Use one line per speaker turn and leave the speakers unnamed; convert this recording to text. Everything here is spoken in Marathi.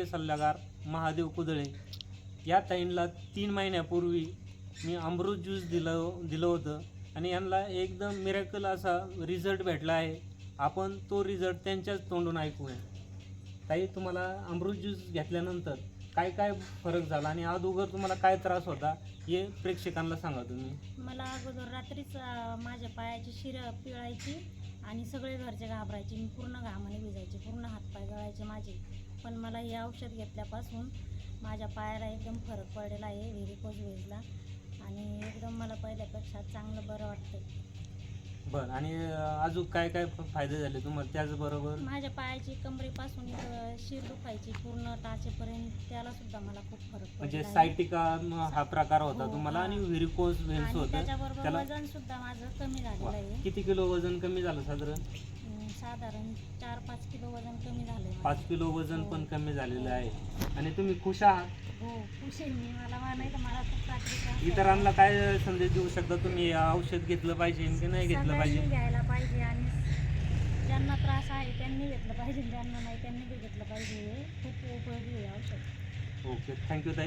सल्लागार महादेव कुदळे. या ताईंला तीन महिन्यापूर्वी मी अमृत ज्यूस दिलं दिलं होतं आणि यांना एकदम मिरॅकल असा रिझल्ट भेटला आहे. आपण तो रिझल्ट त्यांच्याच तोंडून ऐकूया. ताई तुम्हाला अमृत ज्यूस घेतल्यानंतर काय काय फरक झाला आणि अगोदर तुम्हाला काय त्रास होता हे प्रेक्षकांना सांगा तुम्ही.
मला अगोदर रात्रीच माझ्या पायाची शिर पिळायची आणि सगळे घरचे घाबरायचे. मी पूर्ण घामाने भिजायचे पूर्ण हातपाय गळायचे माझे. पण मला हे औषध घेतल्यापासून माझ्या पायाला एकदम फरक पडलेला आहे व्हेरिकोज वेजला आणि एकदम मला पहिल्यापेक्षा चांगलं बरं वाटतं
बरं आणि अजून काय काय फायदे झाले तुम्हाला त्याचबरोबर
माझ्या पायाची कमरेपासून शिर दुखायची पूर्ण टाचेपर्यंत त्याला सुद्धा मला खूप फरक
म्हणजे. सायटिका हा प्रकार होता
हो,
तुम्हाला. आणि व्हेरिकोज व्हेन्स
आणि
होतं
त्याच्याबरोबर वजन सुद्धा माझं कमी झालेलं. आहे
किती किलो वजन कमी झालं साधारण
साधारण चार पाच किलो वजन कमी माझं.
पाच किलो वजन
हो.
पण कमी झालेलं आहे. आणि तुम्ही खुश आहात?
हो खुश आहे मी. मला म्हणायचं मला खूप त्रास.
इतरांना काय संदेश देऊ शकता तुम्ही? औषध घेतलं पाहिजे की नाही घेतलं
सगळ्यांनी
पाहिजे?
घ्यायला पाहिजे आणि ज्यांना त्रास आहे त्यांनी घेतलं पाहिजे. ज्यांना नाही त्यांनी बी घेतलं पाहिजे. हे खूप उपयोगी आहे औषध.
ओके थँक्यू ताई.